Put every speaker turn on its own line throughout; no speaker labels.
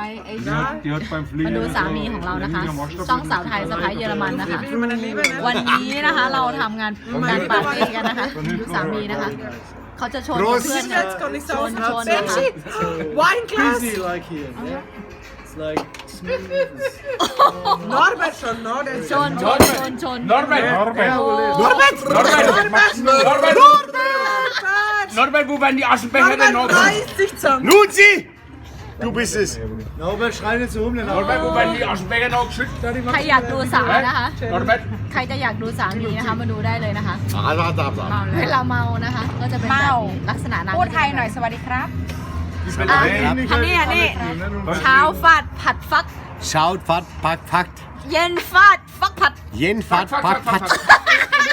ไลท์ไอดอลมาดูสามีของเรานะคะช่องสาวไทยสะพ้ายเยอรมันนะคะมันอันนี้ไปนะวันนี้นะคะเราทำงานงานปาร์ตี้กันนะคะดูสามีนะคะเขาจะชวนเพื่อนนะ Let's go, Lisa. ชวนชวนนะคะ Wine glass. Busy like here, man.
It's like smooth. and- Norbert schon, Norbert
ชวน schon. ชวนชวนชวน Norbert Norbert Norbert! Norbert! Norbert!
Norbert! Norbert! Norbert, wo waren die Aschenbecher denn
Norbert noch? reißt sich zusammen.
Luzi! Du bist es. Norbert, schrei nicht so um, den Norbert,
wo werden die Aschenbecher noch geschüttet? ใครอยากดูสารนะคะ Norbert, ใครจะอยากดูสารนี้นะคะมาดูได้เลยนะคะ Ah, war da, da. เวลาเมานะคะก็จะเป็นแบบเมาลักษณะนั้นพ
ูดไทยหน่อยสวัสดีครับ
อันนี้อันนี้เช้าฟาดผัดฟัก
Schaut, fat, pack, packt.
เย็นฟาดฟักผัด
Jen, fat, fuck, fuck, pack, fuck. packt.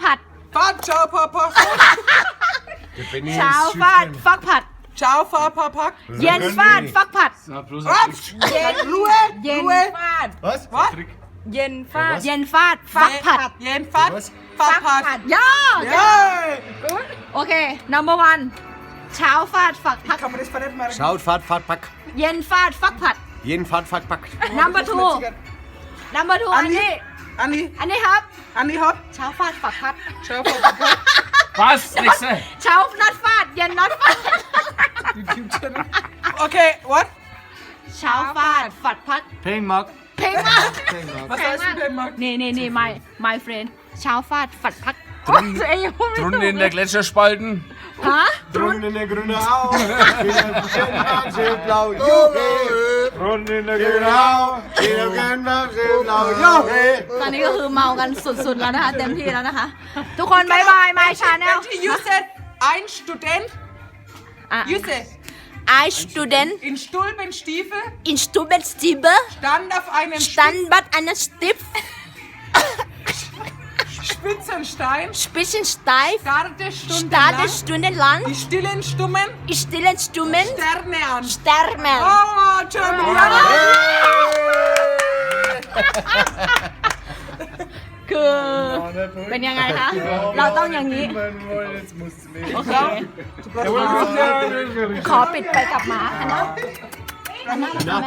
ผัด
ฟ้ดเจอพอพอ
j a p a n เช้าฟาด c ฟักผัด
เช้าฟ้าพอพัก
เย็นฟาดฟักผัด
เย็นรวย
เย็นรวยฟาด Was? What? t r เย็นฟาดเย็นฟาดฟักผัด
เย็นฟัดฟักผัดย่อเย้
โอเค number one เช้าฟาดฟักผัดคำริเ
ฟรด์า Schaut, f a h
เย็นฟาดฟักผัด
เย็น n f ด h ักผั h r t pack.
number two number two อันนี้อันนี้อันนี้ครับอันนี้ครับเช้าฟาดปักพัดเช้าผม
ครับ Was? Nicht
so. เช้าน็อตฟาดเย็นน็อตฟาด Die
Future. โอเค what
เช้าฟาดฝัดพัด Pengmak. เพลงมาก Pengmak. was heißt denn Denmark นี่นี่นี่ my my friend เช้าฟาดฝัดพัดตรง
ตัวเองยังพูดไม่ Drunten ถูก in เล der ย Gletscherspalten.
ฮะ Drunten in der grüne Au. Schön blau. Juhu. รุ่น
นี้นะกินเหล้ากินเหล้ากันบ้างกินเหล้าโยกเฮตอนนี้ก็คือเมากันสุดๆแล้วนะคะเต็มที่แล้วนะคะทุกคนบายบายมาชาแน
ล You said ein Student You said
ein student
in Stulbenstiefel
in Stulbenstiefel
stand auf einem
stand but einer Stift
Spitzenstein.
Spitzensteif.
Starte
stundenlang.
die stillen Stummen.
Die stillen Stummen.
Sterne an.
Sterne. Oh, German. คือ เป็นยังไงคะ เราต้องอย่างนี้โอเคขอปิดไปกับหมาอันนอันนั้นนะ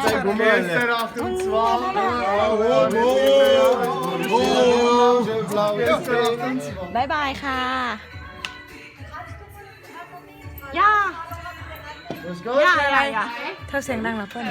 บายบายค่ะย่าย่าอะไรอ่ะเธอเสียงดังเหรอเพื่อน